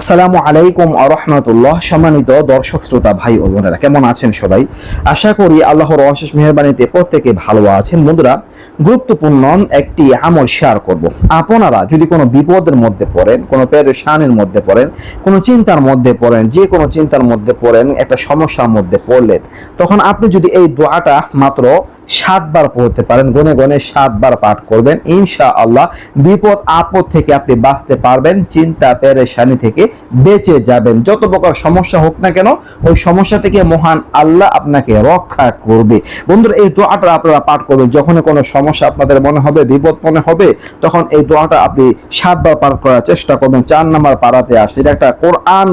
আসসালামু আলাইকুম আরহামতুল্লাহ সম্মানিত দর্শক, শ্রোতা, ভাই ও বোনেরা, কেমন আছেন সবাই? আশা করি আল্লাহর অশেষ মেহরবানিতে প্রত্যেকে ভালো আছেন। বন্ধুরা, গুরুত্বপূর্ণ একটি আমল শেয়ার করব। আপনারা যদি কোনো বিপদের মধ্যে পড়েন, কোনো পেরেশানের মধ্যে পড়েন, কোনো চিন্তার মধ্যে পড়েন, যে কোনো চিন্তার মধ্যে পড়েন, একটা সমস্যার মধ্যে পড়লেন, তখন আপনি যদি এই দোয়াটা মাত্র সাতবার পড়তে পারেন, গনে গনে সাতবার পাঠ করবেন। ইনশা আল্লাহ বিপদ আপদ থেকে আপনি বাঁচতে পারবেন, চিন্তা, পেরেশানি থেকে বেঁচে যাবেন। যত প্রকার সমস্যা হোক না কেন, ওই সমস্যা থেকে মহান আল্লাহ আপনাকে রক্ষা করবে। বন্ধুরা, এই দোয়াটা আপনারা পাঠ করবেন। যখন কোনো সমস্যা আপনাদের মনে হবে, বিপদ মনে হবে, তখন এই দোয়াটা আপনি সাতবার পাঠ করার চেষ্টা করবেন। চার নাম্বার পাড়াতে আসছে এটা একটা কোরআন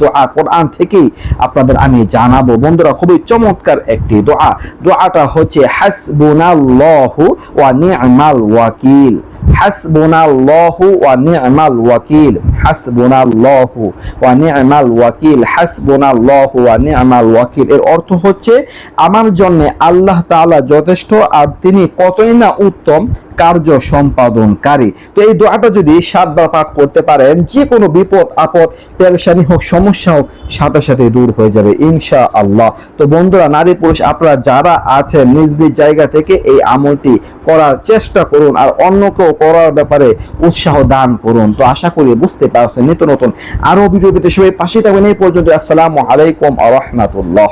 দোয়া। কোরআন থেকেই আপনাদের আমি জানাব। বন্ধুরা, খুবই চমৎকার একটি দোয়া। দোয়াটা হচ্ছে হাসবুনাল্লাহু ওয়া নি'মাল ওয়াকিল। হাসবুনাল্লাহু ওয়া নি'মাল ওয়াকিল। হাসবুনাল্লাহু ওয়া নি'মাল ওয়াকিল। হাসবুনাল্লাহু ওয়া নি'মাল ওয়াকিল। এর অর্থ হচ্ছে, আমার জন্য আল্লাহ তাআলা যথেষ্ট আর তিনি কতই না উত্তম কার্য সম্পাদনকারী তো এই দোয়াটা যদি সাতবার পাঠ করতে পারেন যে কোনো বিপদ, আপদ, পেরেশানি হোক, সমস্যা হোক, সাথে সাথে দূর হয়ে যাবে ইনশা আল্লাহ তো বন্ধুরা, নারী পুরুষ, আপনারা যারা আছেন, নিজ নিজ জায়গা থেকে এই আমলটি করার চেষ্টা করুন আর অন্যকেও করার ব্যাপারে উৎসাহ দান করুন। তো আশা করি বুঝতে পারছেন, নিত্য নতুন আরও ভিডিও পেতে সবাই পাশে থাকবেন এই পর্যন্ত, আসসালামু আলাইকুম আ রহমাতুল্লাহ।